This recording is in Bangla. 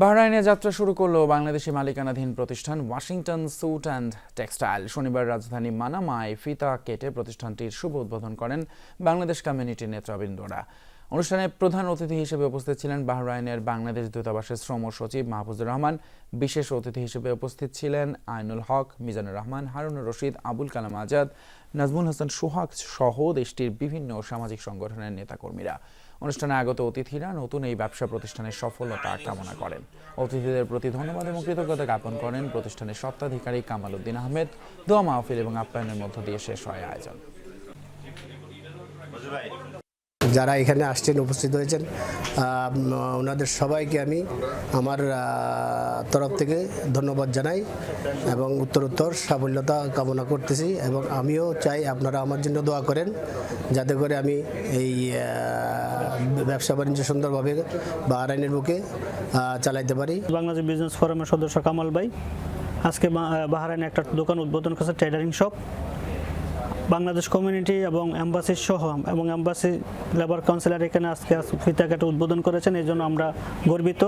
বাহরাইনে যাত্রা শুরু করল বাংলাদেশি মালিকানাধীন প্রতিষ্ঠান ওয়াশিংটন স্যুট অ্যান্ড টেক্সটাইল। শনিবার রাজধানী মানামায় ফিতা কেটে প্রতিষ্ঠানটির শুভ উদ্বোধন করেন বাংলাদেশ কমিউনিটি নেতৃবৃন্দরা। অনুষ্ঠানে প্রধান অতিথি হিসেবে উপস্থিত ছিলেন বাহরাইনের বাংলাদেশ দূতাবাসের শ্রম সচিব মাহফুজুর রহমান, বিশেষ অতিথি হিসেবে উপস্থিত ছিলেন আইনুল হক, মিজানুর রহমান, হারুনুর রশিদ, আবুল কালাম আজাদ, নাজমুল হাসান, সোহাগ সহ দেশটির বিভিন্ন সামাজিক সংগঠনের নেতাকর্মীরা। অনুষ্ঠানে আগত অতিথিরা নতুন এই ব্যবসা প্রতিষ্ঠানের সফলতা কামনা করেন। অতিথিদের প্রতি ধন্যবাদ এবং কৃতজ্ঞতা জ্ঞাপন করেন প্রতিষ্ঠানের স্বত্বাধিকারী কামাল উদ্দিন আহমেদ। দোয়া মাহফিল এবং আপ্যায়নের মধ্য দিয়ে শেষ হয় আয়োজন। যারা এখানে আসছেন, উপস্থিত হয়েছেন ওনাদের সবাইকে আমি আমার তরফ থেকে ধন্যবাদ জানাই এবং উত্তরোত্তর সাফল্যতা কামনা করতেছি এবং আমিও চাই আপনারা আমার জন্য দোয়া করেন যাতে করে আমি এই ব্যবসা বাণিজ্য সুন্দরভাবে বা আইনের বুকে চালাইতে পারি। বাংলাদেশ বিজনেস ফোরামের সদস্য কামাল ভাই, আজকে বাহারাইনে একটা দোকান উদ্বোধন করেছে, ট্রেডারিং শপ। বাংলাদেশ কমিউনিটি এবং অ্যাম্বাসির সহ এবং অ্যাম্বাসি লেবার কাউন্সিলর এখানে আজকে ফিতাকাটা উদ্বোধন করেছেন, এই জন্য আমরা গর্বিত।